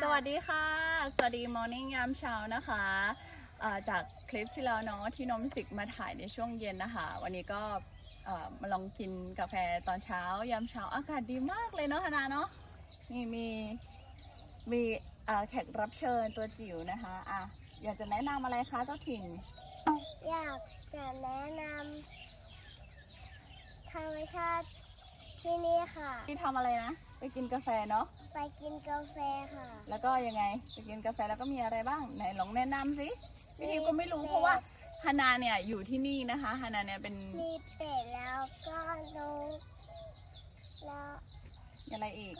สวัสดีค่ะ สวัสดีมอร์นิ่งยามเช้านะคะเอ่อจากคลิปที่แล้วเนาะที่น้องมิวสิกมาถ่ายในช่วงเย็นนะคะ วันนี้ก็เอ่อมาลองกินกาแฟตอนเช้ายามเช้าอากาศดีมากเลยเนาะฮานาเนาะนี่มีมีเอ่อแขกรับเชิญตัวจิ๋วนะคะอะอยากจะแนะนำอะไรคะเจ้าถิ่น อยากจะแนะนำธรรมชาติที่นี่ค่ะ ที่ทำอะไรนะ ไปกินกาแฟเนาะ ไปกินกาแฟค่ะ แล้วก็ยังไงไปกินกาแฟแล้วก็มีอะไรบ้างไหนลองแนะนำสิพี่ทิพย์ก็ไม่รู้เพราะว่าฮานาเนี่ยอยู่ที่นี่นะคะฮานาเนี่ยเป็นมีเป็ดแล้วก็นกแล้วอะไรอีก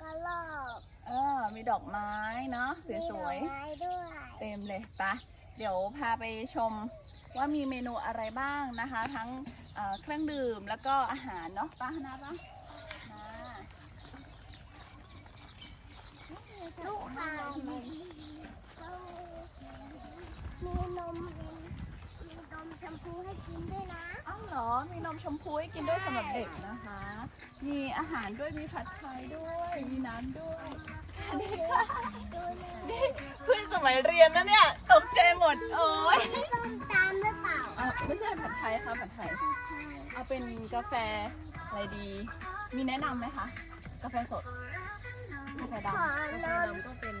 ก็รอบเออมีดอกไม้เนาะสมีดวอยกไม้ด้วย ๆเต็มเลยไปะเดี๋ยวพาไปชมว่ามีเมนูอะไรบ้างนะคะ ทั้งเอ่อเครื่องดื่มแล้วก็อาหารเนาะป้านะป้ามา ลูกค้ามมีนมมีนมชมพูให้กินด้วยนะอ้าวเหรอ มีนมชมพูให้กินด้วยสำหรับเด็กนะคะ มีอาหารด้วย มีผัดไทยด้วย มีน้ำด้วยสวัสดีค่ะดูเลยนี่เพื่อนสมัยเรียนนะเนี่ย ตกใจหมด โอ้ยส้มตำหรือเปล่าอะไม่ใช่ผัดไทยค่ะผัดไทย เอาเป็นกาแฟอะไรดี มีแนะนำไหมคะ กาแฟสด กาแฟดำขอนมก็เป็น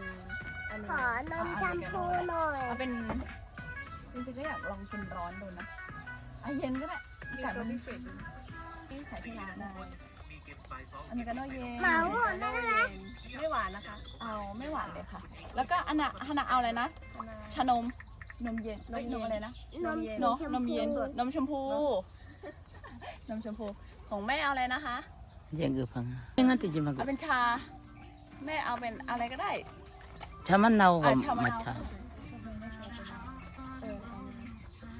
อันขอนมชมพูหน่อยเอาเป็นจริงๆก็อยากลองกินร้อนดูนะเอาเย็นก็ได้อากาศมันพิเศษที่ขายที่ร้านนะอเมริกาโน่เย็นเหมาหมดเลยได้ไหมไม่หวานนะคะเอาไม่หวานเลยค่ะ แล้วก็อันน่ะฮานาเอาอะไรนะชานมนมเย็นนมนมอะไรนะนมสีเนาะชมนมพูเย็นนมชมพูนมชมพูของแม่เอาอะไรนะคะ Jaga pang. Jangan tu je เอา magu. เป็นชา แม่เอาเป็นอะไรก็ได้ Caman nau อะ ko ชามะนาว macha. เออ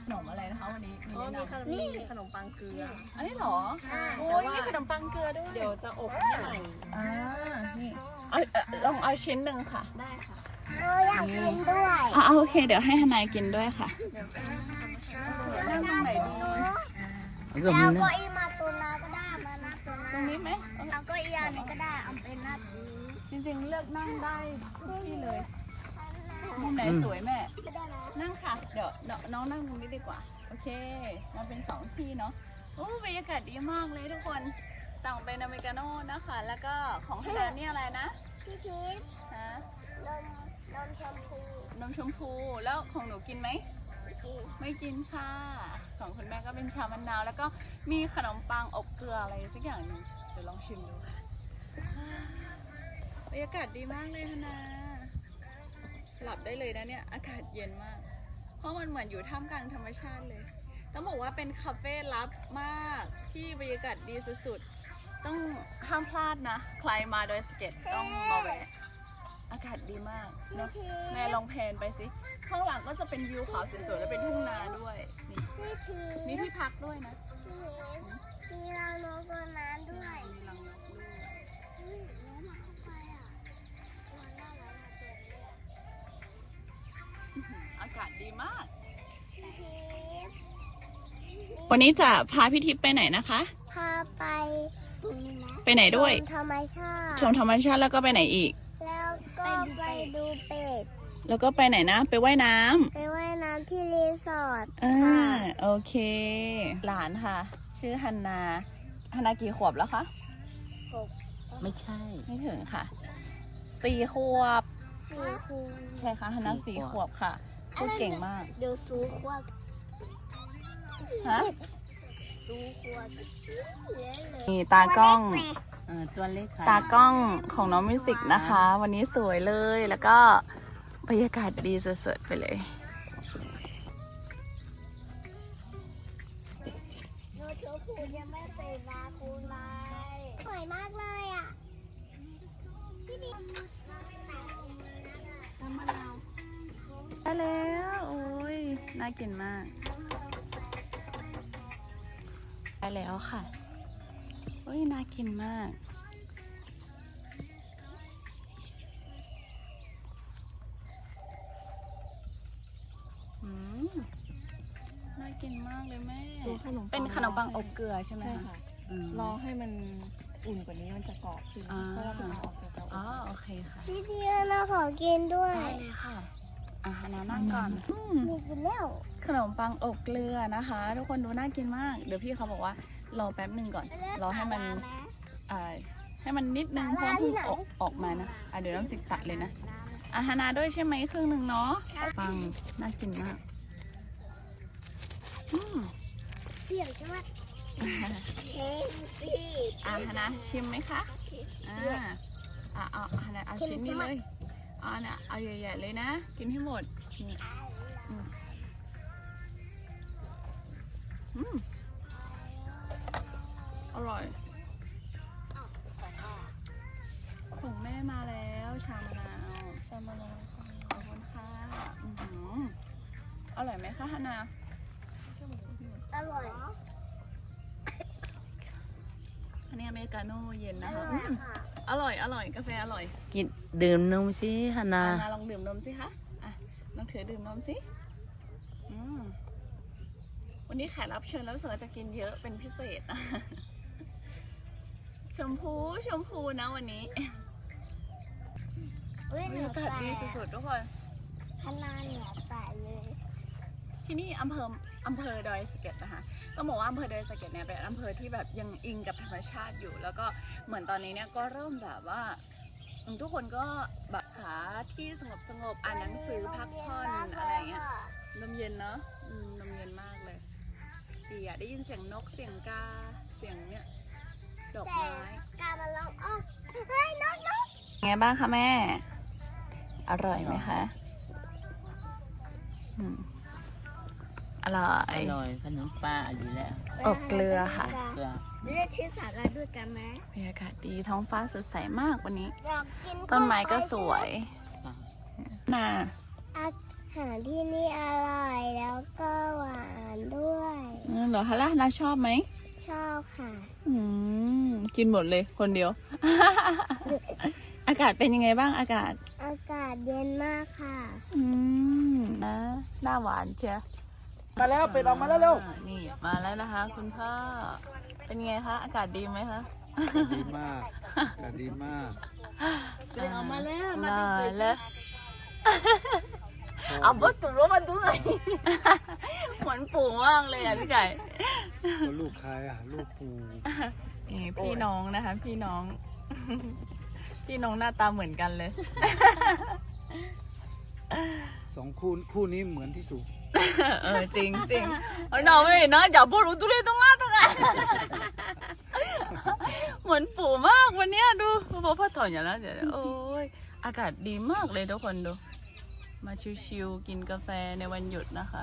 ขนมอะไรนะคะวันนี้มีอ๋อแนะมีนขนมมีขนมปังเกลือำอันนี้เหรอใช่โอ้ยมีขนมปังเกลือด้วยเดี๋ยวจะอบให้ใหม่อ่านี่เอาเอาลองเอาชิ้นหนึ่งค่ะได้ค่ะ เอออยากกินด้วยอ่าโอเค เดี๋ยวให้ฮานายกินด้วยค่ะนั่งตรงไหนดี Agak แล้ว mana? เก็อีมาตัวนาก็ได้มานับตัวตรงนานี้ไหมแล้วก็อีอันนี้ก็ได้เอาเป็นนับ จริงๆเลือกนั่งได้ทุกที่เลยมุมไหนอืมสวยแม่ก็ได้นะนั่งค่ะ เดี๋ยวน้องน้องนั่งตรงนี้ดีกว่า โอเคมาเป็นสองที่เนาะโอ้บรรยากาศดีมากเลยทุกคน สั่งเป็นอเมริกาโน่นะคะ แล้วก็ของฮานานี่อะไรนะพี่พีชฮะนมนมชมพู นมชมพู แล้วของหนูกินไหมกินไม่กินค่ะ ของคุณแม่ก็เป็นชามะนาว แล้วก็มีขนมปังอบเกลืออะไรสักอย่างหนึ่งเดี๋ยวลองชิมดูค่ะ บรรยากาศดีมากเลยฮะนาหลับได้เลยนะเนี่ย อากาศเย็นมาก เพราะมันเหมือนอยู่ท่ามกลางธรรมชาติเลย ต้องบอกว่าเป็นคาเฟ่ลับมากที่บรรยากาศดีสุดๆ ต้องห้ามพลาดนะ ใครมาโดยสเก็ตต้องมาแวะ อากาศดีมากพี่เนาะพีชแม่ลองแพนไปสิ ข้างหลังก็จะเป็นวิวเขาสวยๆ แล้วเป็นทุ่งนาด้วย นี่พี่พีชมีที่พักด้วยนะพี่พีชมีเราโนกตัวนั้นด้วย มีรังนกากาศดีมากพี่พีชวันนี้จะพาพี่ทิพย์ไปไหนนะคะ พาไปตรงนี้นะไปไหนด้วย ชมธรรมชาติชมธรรมชาติแล้วก็ไปไหนอีก แล้วก็ไปดูเป็ด แล้วก็ไปไหนนะ ไปว่ายน้ำไปว่ายน้ำที่รีสอร์ทอ่าค่ะโอเค หลานค่ะ ชื่อฮันนาฮันนากี่ขวบแล้วคะไม่ใช่ ไม่ถึงค่ะ สี่ขวบ สี่คูใช่ค่ะฮันนาสี่สี่ขขววบบค่ะ พูดเก่งมาก เดี๋ยวซูควบฮะซูควบเยอะเลยนี่ตากล้องอ่าตัวเล็กค่ะตากล้องของน้องมิวสิกนะคะ วันนี้สวยเลยแล้วก็บรรยากาศดีสุดๆไปเลยโนโชพูยังไม่ไปมาคูไลสวยมากเลยอะพี่ดิได้แล้วโอ้ย น่ากินมาก ได้แล้วค่ะโอ้ย น่ากินมาก อืม น่ากินมากเลยแม่ตัวขนมปัง เป็นขนมปังอบเกลือใช่ไหมใช่คะค่ะ อืม รอให้มันอุ่นกว่านี้มันจะกรอบขึ้นอ่า เพราะว่าเป็นออกจากเตาอบอ๋อ โอเคค่ะ พี่เดียนะขอกินด้วย ได้เลยค่ะ อะฮานานั่งก่อนอืมมีกินแล้วขนมปังอบเกลือนะคะ ทุกคนดูน่ากินมาก เดี๋ยวพี่เขาบอกว่ารอแป๊บหนึ่งก่อน รอให้มันอ่าให้มันนิดนึงเพราะว่าเพิ่งออกออกมานะอะเดี๋ยวน้ำสิกตัดเลยนะอาหานาด้วยใช่ไหมครึ่งหนึ่งเนาะปังน่ากินมากอืมเปรี้ยวใช่ไหมเค็มสิอาฮานาชิมไหมคะอ่าอะเอาฮานาเอาชิ้นนี้เลยเอาน่ะเอาใหญ่ๆเลยนะ กินให้หมดนี่อืมอืมอร่อย ของแม่มาแล้วชามะนาวชามะนาวขอบคุณค่ะอื้อหืออร่อยไหมคะฮานา อร่อย อันนี้อเมริกาโน่เย็นอนะคะร่ออืยมค่ะ อร่อยอร่อยกาแฟอร่อยกินดื่มนมสิฮานาอานาลองดื่มนมสิคะอะลองถือดื่มนมสิอืมวันนี้แขกรับเชิญแล้วรู้สึกว่าจะกินเยอะเป็นพิเศษนะชมพูชมพูนะวันนี้อุ้ยบรรยากาศดีสุดๆทุกคนๆขนาดเหนือแตะเลย ที่นี่อำเภออำเภอดอยสะเก็ดนะคะต้องบอกว่าอำเภอดอยสะเก็ดเนี่ยเป็นอำเภอที่แบบยังอิงกับธรรมชาติอยู่ แล้วก็เหมือนตอนนี้เนี่ยก็เริ่มแบบว่าอืมทุกคนก็แบบหาที่สงบสงบๆอ่านหนังสือพักผ่อนอะไรอย่างเงี้ยลมเย็นเนาะอืมลมเย็นมากเลยดีอะได้ยินเสียงนกเสียงกาเสียงเนี่ยดอกแต่ไม้การมาลองออกเฮ้ยนกนกไงบ้างคะแม่ อร่อยไหมคะ อืม อร่ออยร่อยขนมป้าอยู่แล้วอบเกลือค่ะ เกลือเลือกชื่อสาระด้วยกันไหมบรรยากาศดีท้องฟ้าสดใสมากวันนี้ อยากกินต้นไม้ก็สวยค่ะน่าอาหารที่นี่อร่อยแล้วก็หวานด้วยเออเหรอฮะล่ะนาชอบไหมชอบค่ะ อืมกินหมดเลยคนเดียว อากาศเป็นยังไงบ้างอากาศ อากาศเย็นมากค่ะ อืมนะหน้าหวานเชียว มาแล้วเป็ดออกมาแล้วเร็วอ่านี่มาแล้วนะคะ คุณพ่อ เป็นไงคะ อากาศดีไหมคะ ดีมากอากาศดีมากเป็ดออกมาแล้วมาแล้วเอาบตุรมาดูหน่อยเหมือนปู่มากเลยอะพี่ไก่แล้วลูกใครอะลูกปูนี่พี่น้องนะคะ พี่น้อง พี่น้องหน้าตาเหมือนกันเลยสองคู่คู่นี้เหมือนที่สุด เออจริงจริงเอาหน่าไม่นะอย่าพูดรู้ตัวเลยตรงนั้นตรงนั้นเหมือนปู่มากวันเนี้ยดูพอพ่อถอนอย่างนั้นเดี๋ยวโอ้ยอากาศดีมากเลยทุกคนดู มาชิวๆกินกาแฟในวันหยุดนะคะ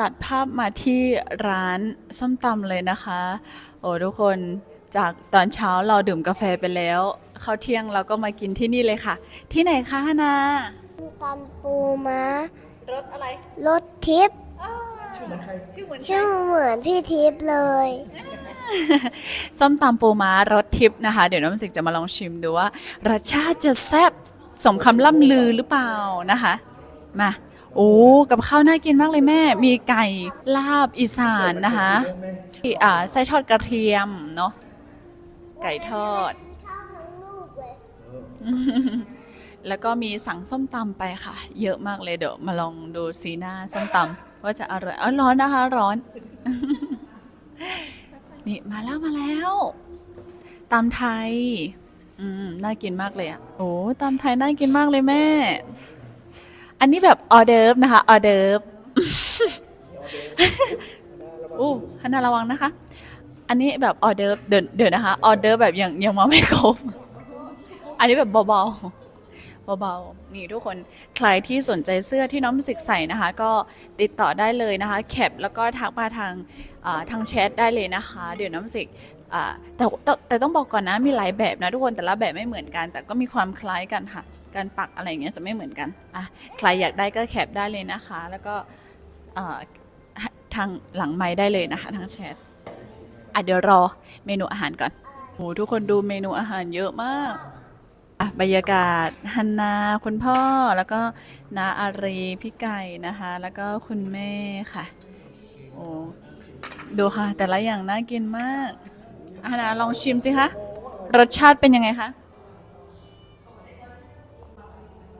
ตัดภาพมาที่ร้านส้มตำเลยนะคะ โอ้ทุกคนจากตอนเช้าเราดื่มกาแฟไปแล้ว ข้าเที่ยงเราก็มากินที่นี่เลยค่ะ ที่ไหนคะฮานาตำปูม้ารถอะไรรถทิพย์ชื่อเหมือนใครชื่อเหมือนชื่อเหมือนพี่ทิพย์เลย ส้มตำปูม้ารสทิพย์นะคะ เดี๋ยวน้ำสิกจะมาลองชิมดูว่ารสชาติจะแซ่บสมคำล่ำลือหรือเปล่านะคะ มาโอ้กับข้าวน่ากินมากเลยแม่ มีไก่ลาบอีสานนะคะอ่าไส้ทอดกระเทียมเนาะไก่ทอด ข้าวทั้งลูกเลย แล้วก็มีสั่งส้มตำไปค่ะ เยอะมากเลยเดี๋ยวมาลองดูสีหน้าส้มตำว่าจะอร่อยเออร้อนนะคะร้อน นี่มาแล้วมาแล้วตำไทย อืมน่ากินมากเลยอะโอ้ตำไทยน่ากินมากเลยแม่ อันนี้แบบออเดิร์ฟนะคะออเดิร์ฟอู้ฮันนาระวังนะคะ อันนี้แบบออเดิร์ฟเดี๋ยวเดี๋ยวนะคะออเดิร์ฟแบบยังยังมาไม่ครบ อันนี้แบบเบาๆเบาๆนี่ทุกคนใครที่สนใจเสื้อที่น้องมิวสิกใส่นะคะ ก็ติดต่อได้เลยนะคะแคปแล้วก็ทักมาทางทางแชทได้เลยนะคะ เดี๋ยวน้องมิวสิกแต่แต่แต่ต้องบอกก่อนนะมีหลายแบบนะทุกคนแต่ละแบบไม่เหมือนกัน แต่ก็มีความคล้ายกันค่ะ การปักอะไรเงี้ยจะไม่เหมือนกันอะใครอยากได้ก็แคปได้เลยนะคะ แล้วก็ทางหลังไม้ได้เลยนะคะทางแชทอะเดี๋ยวรอเมนูอาหารก่อนโหทุกคนดูเมนูอาหารเยอะมาก อะบรรยากาศฮันนาคุณพ่อแล้วก็นาอารีพี่ไก่นะคะ แล้วก็คุณแม่ค่ะ โอ้ดูค่ะ แต่ละอย่างน่ากินมากอานาลองชิมสิคะรสชาติเป็นยังไงคะ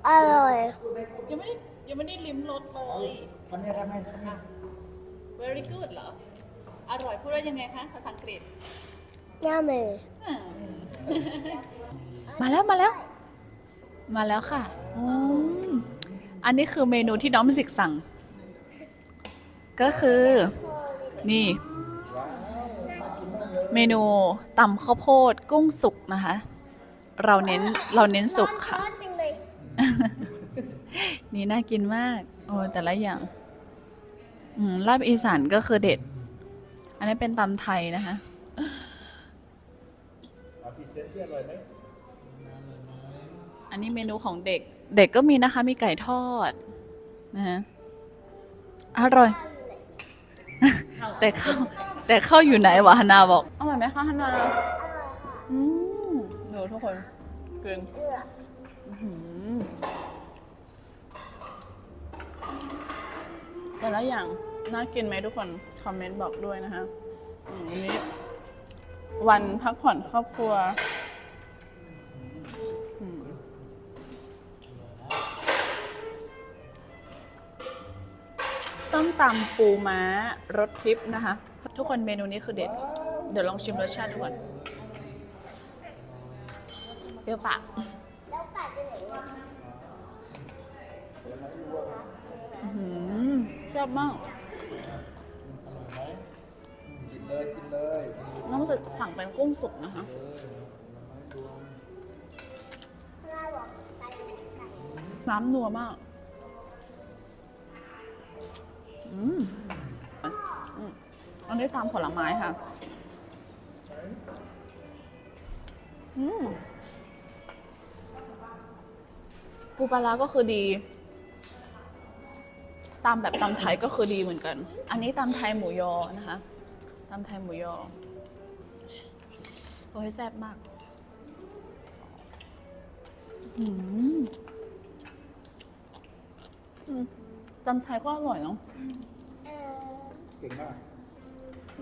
อร่อย ยังไม่ได้ยังไม่ได้ลิ้มรสเลยทำไงทำไงทำไง very good เหรอ อร่อยพูดว่ายังไงคะภาษาอังกฤษย่ามือ มาแล้วมาแล้ว มาแล้วค่ะอืมอันนี้คือเมนูที่น้องมิสิกสั่ง ก็คือ นี่ เมนูตำข้าวโพดกุ้งสุกนะคะ เราเน้นเราเน้นสุกค่ะ นี่น่ากินมาก โอ้แต่ละอย่าง อืมลาบอีสานก็คือเด็ด อันนี้เป็นตำไทยนะคะอั นนี้เมนูของเด็ก เด็กก็มีนะคะ มีไก่ทอดนะฮะอร่อย แต่ข้าวแต่ข้าวอยู่ไหนวะฮานาบอกอร่อยไหมคะฮานาอร่อยค่ะอืมดูทุกคนกินเอือหืมแต่ละอย่าง น่ากินไหมทุกคน คอมเมนต์บอกด้วยนะคะอืมวันนี้ วันพักผ่อนครอบครัว ส้มตำปูม้ารสพริบนะคะ ทุกคนเมนูนี้คือเด็ด เดี๋ยวลองชิมรสชาติดูก่อนเปรี้ยวปากแล้วไก่ไปไหนวะอื้อหือชอบมากน้องรู้สึกสั่งเป็นกุ้งสุกนะคะน้ำนัวมาก อืมอันนี้ตามผลไม้ค่ะ อืมปูปลาร้าก็คือดี ตามแบบตำไทยก็คือดีเหมือนกัน อันนี้ตำไทยหมูยอนะคะตำไทยหมูยอ โอ้ยแซ่บมากอืมอืม ตำไทยก็อร่อยเนาะเออเก่งมาก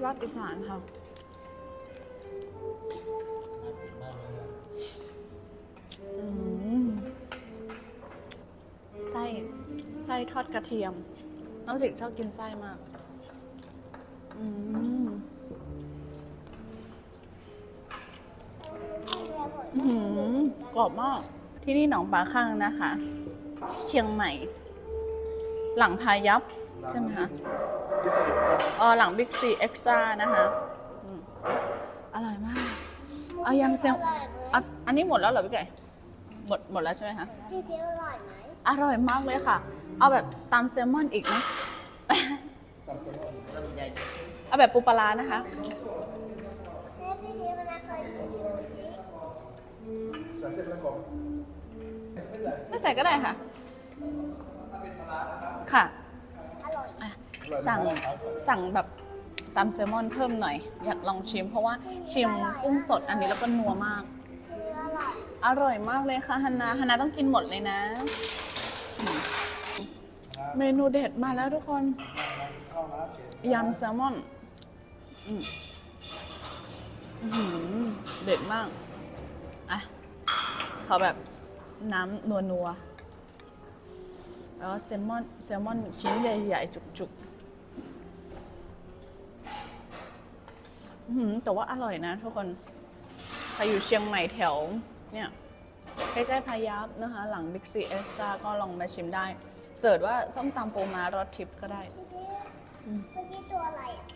ลาบอีสานค่ะอืมไส้ ไส้ทอดกระเทียม น้องสิกชอบกินไส้มากอืมอื้อหือกรอบมาก ที่นี่หนองปลาข้างนะคะ เชียงใหม่ หลังพายัพใช่ไหมคะเออหลังบิ๊กซีเอ็กซ์ตร้านะคะอืมอร่อยมากเอายำเซลอร่อยไหมอะอันนี้หมดแล้วเหรอพี่ไก่หมดหมดแล้วใช่ไหมคะพี่เจ๊อร่อยไหมอร่อยมากเลยค่ะ เอาแบบตามแซลมอนอีกไหมเอาแบบปูปลาร้านะคะแม่พี่เจ๊มันเคยกินดูสิไม่ใส่ก็ได้ค่ะ ค่ะ อร่อยอะสั่งสั่งแบบตามแซลมอนเพิ่มหน่อย อยากลองชิม เพราะว่าชิมกุ้งสดอันนี้แล้วก็นัวมากพี่เจ๊อร่อย อร่อยมากเลยค่ะฮันนาฮันนาต้องกินหมดเลยนะอืมเมนูเด็ดมาแล้วทุกคนยำแซลมอนอืมอื้อหือเด็ดมาก อะเขาแบบน้ำนัวนัวๆ แล้วแซลมอนแซลมอนชิ้นใหญ่ๆจุกๆอื้อหือแต่ว่าอร่อยนะทุกคนใครอยู่เชียงใหม่แถวเนี่ยใกล้ๆพายัพนะคะ หลังบิ๊กซีเอสซาก็ลองมาชิมได้ เสิร์ชว่าส้มตำปูม้ารสทิพย์ก็ได้พี่เจ๊เมื่อกี้ตัวอะไรอะ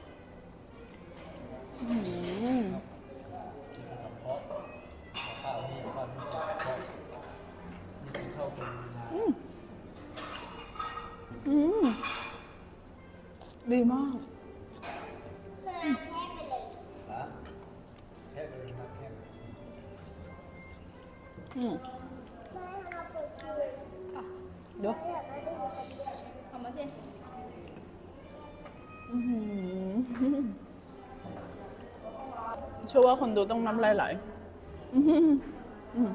ดีมากแม่แช่ไปเลยแค่เลยนะแค่อืมแม่เราเปิดชื่อเดี๋ยวแม่อยากได้ดูคนเดียวเอามาสิอื้อหือเชื่อว่าคนดูต้องน้ำลายไหลอื้อหืออืม